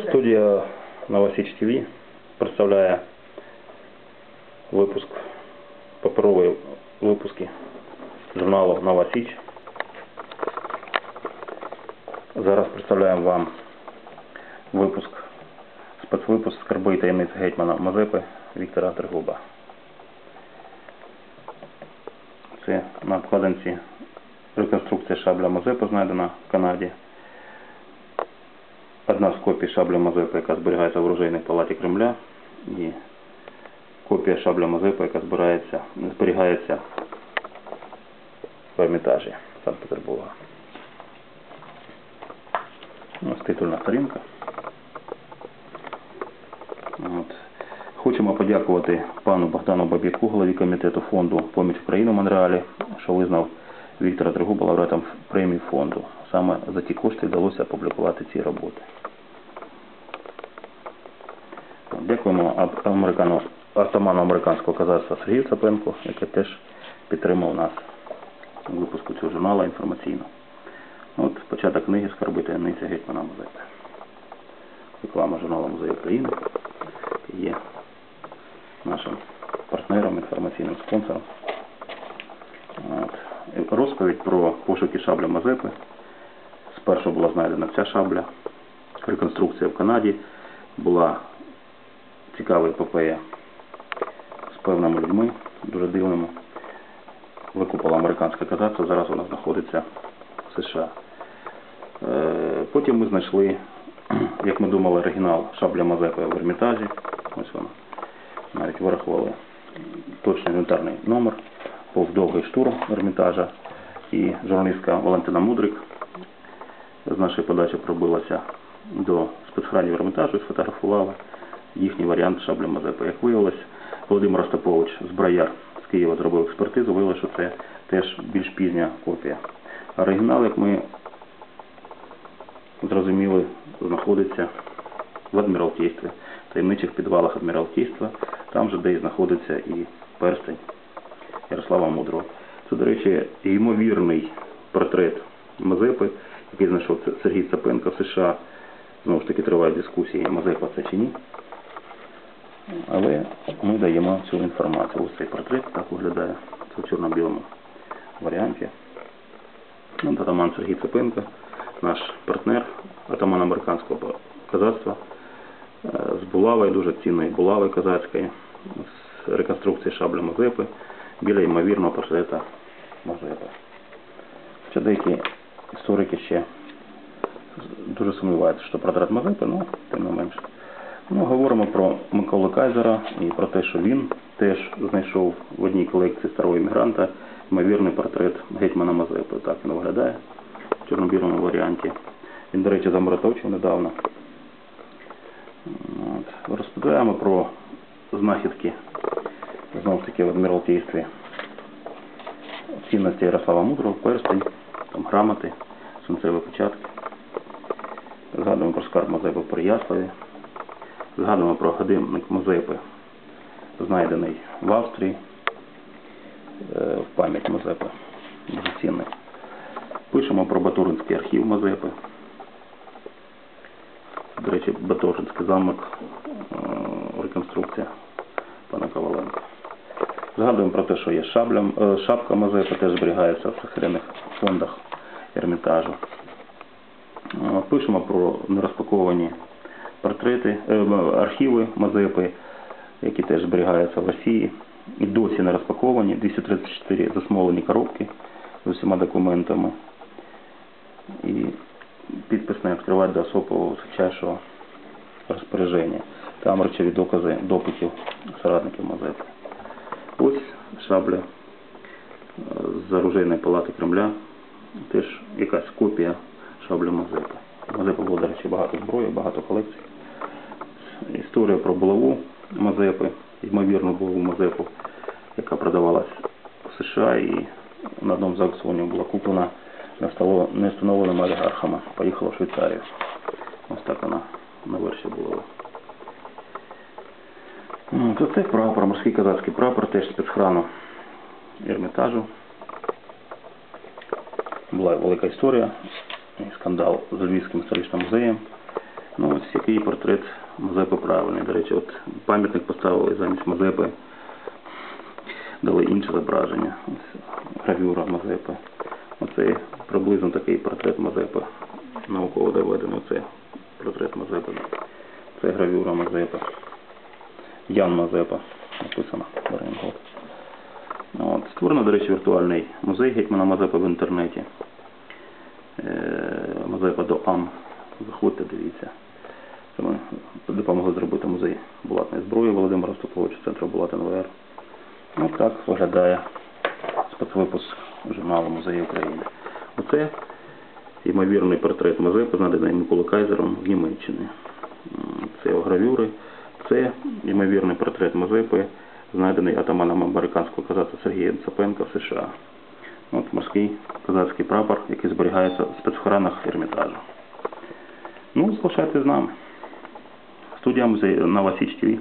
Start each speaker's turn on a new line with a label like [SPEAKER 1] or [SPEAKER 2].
[SPEAKER 1] Студія Новосіч ТВ представляє випуск, паперові випуски журналу Новосіч. Зараз представляємо вам випуск, спецвипуск скарби і таємниць гетьмана Мазепи Віктора Тригуба. Це на обкладинці реконструкція шабля Мазепи знайдена в Канаді. Одна з копій шабля Мазепи, яка зберігається в оружейній палаті Кремля, і копія шабля Мазепи, яка збирається, зберігається в Ермітажі Санкт-Петербурга. Ось титульна сторінка. От. Хочемо подякувати пану Богдану Баб'яку, голові комітету фонду Поміч Україні в Монреалі, що визнав Віктора Тригуба лауреатом премії фонду. Саме за ті кошти вдалося опублікувати ці роботи. Дякуємо американу, атаману американського казацтва Сергію Цапенку, який теж підтримав нас у випуску цього журналу інформаційно. От початок книги «Скарби таємниці гетьмана Мазепи». Реклама журналу Музей України є нашим партнером, інформаційним спонсором. От. Розповідь про пошуки шабля Мазепи. Спершу була знайдена ця шабля. Реконструкція в Канаді була цікава епопея з певними людьми, дуже дивними. Викупила американське казацтво, зараз вона знаходиться в США. Е, Потім ми знайшли, як ми думали, оригінал шабля Мазепи в Ермітажі. Ось вона. Навіть вирахували точний інвентарний номер, був довгий штурм Ермітажа. І журналістка Валентина Мудрик з нашої подачі пробилася до спецхранів Ермітажу і сфотографувала їхній варіант шабля Мазепи. Як виявилось, Володимир Остапович Зброяр з Києва зробив експертизу, виявилося, що це теж більш пізня копія. Оригінал, як ми зрозуміли, знаходиться в Адміралтействі, в таємничих підвалах Адміралтейства, там же, де і знаходиться і перстень Ярослава Мудрого. Це, до речі, ймовірний портрет Мазепи, який знайшов Сергій Цапенко в США. Знову ж таки тривають дискусії, Мазепа це чи ні. Але ми даємо цю інформацію. Ось цей портрет так виглядає. В чорно-білому варіанті. Атаман Сергій Цепенко, наш партнер, атаман американського казацтва, е, з булавою, дуже цінної булави козацької, з реконструкції шабля Мазепи, біля ймовірного портрета Мазепи. Хоча деякі історики ще дуже сумніваються, що портрет Мазепи, ну, тим не менше. Ну, говоримо про Миколу Кайзера і про те, що він теж знайшов в одній колекції старого іммігранта ймовірний портрет гетьмана Мазепи. Так він виглядає в чорно-білому варіанті. Він, до речі, заморотовчив недавно. От. Розповідаємо про знахідки знову ж таки в Адміралтействі цінності Ярослава Мудрого, перстень, там грамоти, сонцеві початки. Згадуємо про скарб Мазепи в Переяславі. Згадуємо про годинник Мазепи, знайдений в Австрії е, в пам'ять Мазепи. Дуже цінний. Пишемо про Батуринський архів Мазепи. До речі, Батуринський замок, е, реконструкція пана Коваленка. Згадуємо про те, що є шабля, е, шапка Мазепи, теж зберігається в секретних фондах Ермітажу. Е, Пишемо про нерозпаковані портрети, е, архіви Мазепи, які теж зберігаються в Росії. І досі не розпаковані. 234 засмолені коробки з усіма документами. І підпис не відкривати до особого височайшого розпорядження. Там речові докази допитів соратників Мазепи. Ось шабля з оружейної палати Кремля. Теж якась копія шаблі Мазепи. Мазепи було, до речі, багато зброї, багато колекцій. Історія про булаву Мазепи, ймовірну булаву Мазепу, яка продавалась в США і на одному з аукціонів була куплена невстановленими олігархами. Поїхала в Швейцарію. Ось так вона То це прапор, морський казацький прапор, теж спецхрану Ермітажу. Була велика історія, скандал з Львівським історичним музеєм. Ну, ось який портрет Мазепи правильний. До речі, от пам'ятник поставили замість Мазепи, дали інше зображення. Ось гравюра Мазепи. Оце приблизно такий портрет Мазепи. Науково доведено. Це портрет Мазепи. Це гравюра Мазепи. Ян Мазепа написано. Беренгот. От. Створено, до речі, віртуальний музей Гетьмана Мазепи в інтернеті. Е, Мазепа до АМ. Заходьте, дивіться. Це ми допомогли зробити музей булатної зброї Володимира Ступовича, центру Булатин ВР. Ну так виглядає спецвипуск журналу Музеї України. Оце ймовірний портрет Мазепи, знайдений Миколою Кайзером в Німеччині. Це його гравюри. Це ймовірний портрет Мазепи, знайдений атаманом американського козацтва Сергія Цапенка в США. От морський козацький прапор, який зберігається в спецхоранах Ермітажу. Ну, залишайтесь з нами. Студія музею на Васіч ТВ.